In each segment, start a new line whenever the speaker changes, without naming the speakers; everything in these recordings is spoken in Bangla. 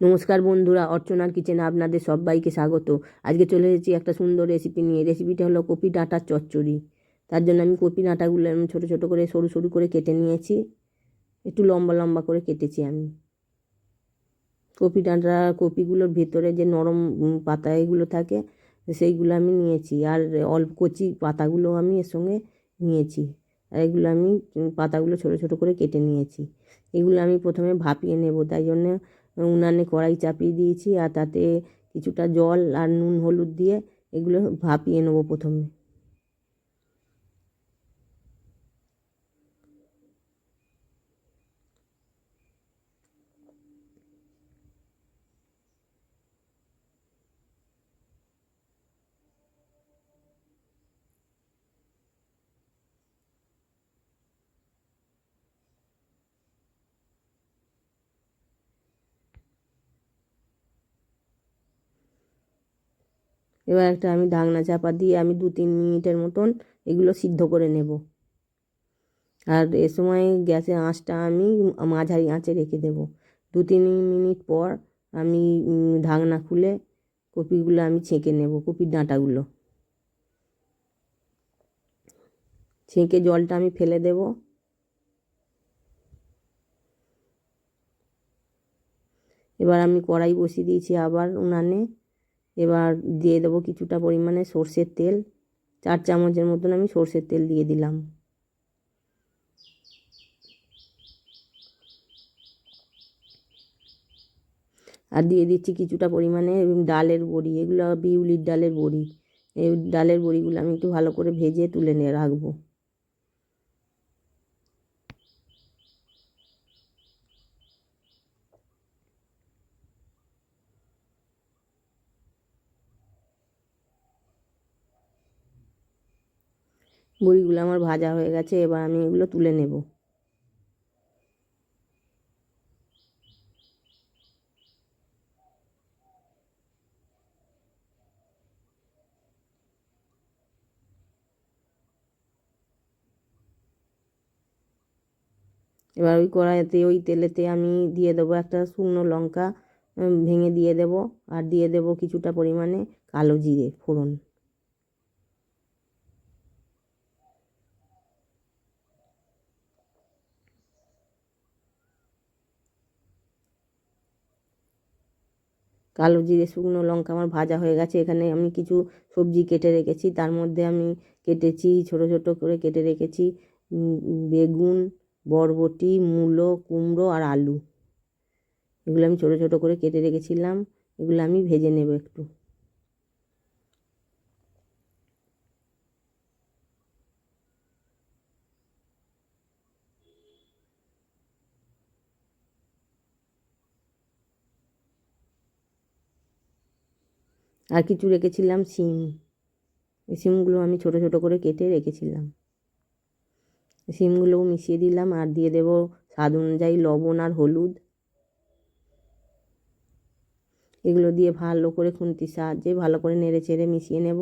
নমস্কার বন্ধুরা, অর্চনার কিচেনে আপনাদের সবাইকে স্বাগত। আজকে চলে এসেছি একটা সুন্দর রেসিপি নিয়ে। রেসিপিটা হলো কপি ডাঁটার চচ্চড়ি। তার জন্য আমি কপি ডাঁটাগুলো আমি ছোটো ছোটো করে, সরু সরু করে কেটে নিয়েছি। একটু লম্বা লম্বা করে কেটেছি আমি। কপি ডাঁটা, কপিগুলোর ভেতরে যে নরম পাতা এগুলো থাকে, সেইগুলো আমি নিয়েছি। আর অল্প কচি পাতাগুলো আমি এর সঙ্গে নিয়েছি। আর এগুলো আমি পাতাগুলো ছোটো ছোটো করে কেটে নিয়েছি। এগুলো আমি প্রথমে ভাপিয়ে নেব। তাই জন্য উনানে কড়াই চাপিয়ে দিয়েছি আর তাতে কিছুটা জল আর নুন, হলুদ দিয়ে এগুলো ভাপিয়ে নেব প্রথমে। এবার একটা আমি ঢাকনা চাপা দিয়ে আমি দু তিন মিনিটের মতন এগুলো সিদ্ধ করে নেব। আর এ সময় গ্যাসের আঁচটা আমি মাঝারি আঁচে রেখে দেব। দু তিন মিনিট পর আমি ঢাকনা খুলে কপিগুলো আমি ছেঁকে নেব, কপির ডাঁটাগুলো। ছেঁকে জলটা আমি ফেলে দেব। এবার আমি কড়াই বসিয়ে দিয়েছি আবার উনানে। এবার দিয়ে দেবো কিছুটা পরিমাণে সর্ষের তেল। চার চামচের মতন আমি সর্ষের তেল দিয়ে দিলাম। আর দিয়ে দিচ্ছি কিছুটা পরিমাণে ডালের বড়ি। এগুলো বিউলির ডালের বড়ি। এই ডালের বড়িগুলো আমি একটু ভালো করে ভেজে তুলে নিয়ে রাখব। বড়িগুলো আমার ভাজা হয়ে গেছে, এবার আমি এগুলো তুলে নেব। এবার ওই কড়াইতে, ওই তেলেতে আমি দিয়ে দেবো একটা শুকনো লঙ্কা ভেঙে দিয়ে দেবো, আর দিয়ে দেবো কিছুটা পরিমাণে কালো জিরে, ফোড়ন। কালো জিরে, শুকনো লঙ্কা আমার ভাজা হয়ে গেছে। এখানে আমি কিছু সবজি কেটে রেখেছি। তার মধ্যে আমি কেটেছি, ছোট ছোট করে কেটে রেখেছি বেগুন, বরবটি, মূলো, কুমড়ো আর আলু। এগুলো আমি ছোট ছোট করে কেটে রেখেছিলাম। এগুলো আমি ভেজে নেব একটু। আর কিছু রেখেছিলাম সিম। এই সিমগুলো আমি ছোট ছোট করে কেটে রেখেছিলাম। সিমগুলোও মিশিয়ে দিলাম আর দিয়ে দেব স্বাদ অনুযায়ী লবণ আর হলুদ। এগুলো দিয়ে ভালো করে খুন্তির সাহায্যে ভালো করে নেড়ে চেড়ে মিশিয়ে নেব।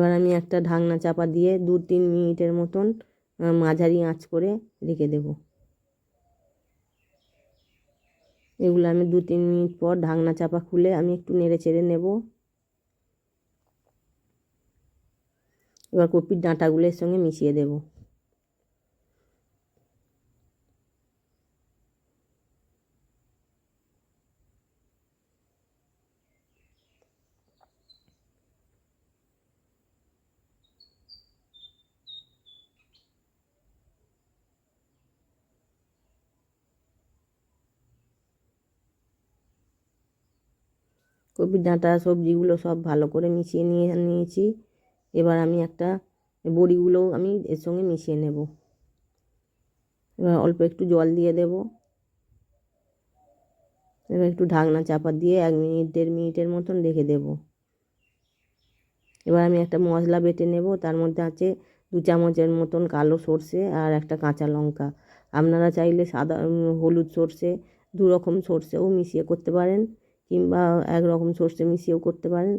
এবার আমি একটা ঢাকনা চাপা দিয়ে দু তিন মিনিটের মতন মাঝারি আঁচ করে রেখে দেব। এগুলো আমি দু তিন মিনিট পর ঢাকনা চাপা খুলে আমি একটু নেড়ে চেড়ে নেব। এবার কপির ডাঁটাগুলোর সঙ্গে মিশিয়ে দেব। কপির ডাঁটা, সবজিগুলো সব ভালো করে মিশিয়ে নিয়ে নিয়েছি। এবার আমি একটা বড়িগুলোও আমি এর সঙ্গে মিশিয়ে নেব। এবার অল্প একটু জল দিয়ে দেব। এবার একটু ঢাকনা চাপা দিয়ে এক মিনিট, দেড় মিনিটের মতন রেখে দেব। এবার আমি একটা মশলা বেটে নেব। তার মধ্যে আছে দু চামচের মতন কালো সর্ষে আর একটা কাঁচা লঙ্কা। আপনারা চাইলে সাদা হলুদ সর্ষে দু রকম সর্ষেও মিশিয়ে করতে পারেন। কিংবা একরকম সর্ষে মিশিয়েও করতে পারেন।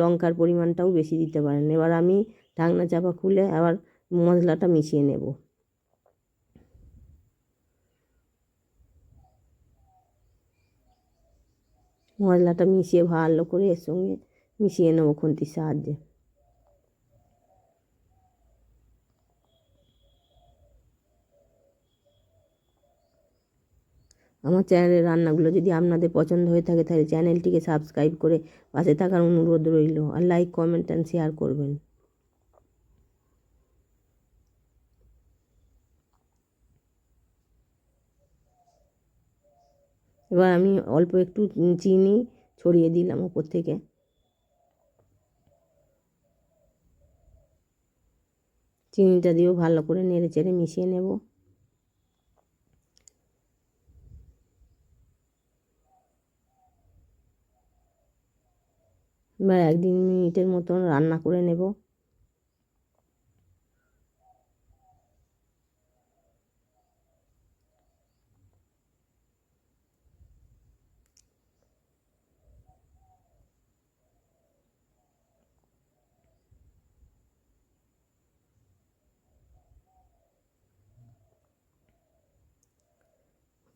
লঙ্কার পরিমাণটাও বেশি দিতে পারেন। এবার আমি ঢাকনা চাপা খুলে আবার মশলাটা মিশিয়ে নেব। মশলাটা মিশিয়ে ভালো করে এর সঙ্গে মিশিয়ে নেব খুন্তির সাহায্যে। আমার চ্যানেলের রান্নাগুলো যদি আপনাদের পছন্দ হয়ে থাকে, তাহলে চ্যানেলটিকে সাবস্ক্রাইব করে পাশে থাকার অনুরোধ রইল আর লাইক, কমেন্ট অ্যান্ড শেয়ার করবেন। এবার আমি অল্প একটু চিনি ছড়িয়ে দিলাম ওপর থেকে। চিনিটা দিয়েও ভালো করে নেড়ে চেড়ে মিশিয়ে নেব। এবার এক দিন মিনিটের মতন রান্না করে নেব।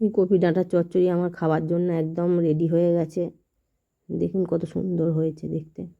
কপি ডাঁটার চচ্চড়ি আমার খাওয়ার জন্য একদম রেডি হয়ে গেছে। দেখুন কত সুন্দর হয়েছে দেখতে।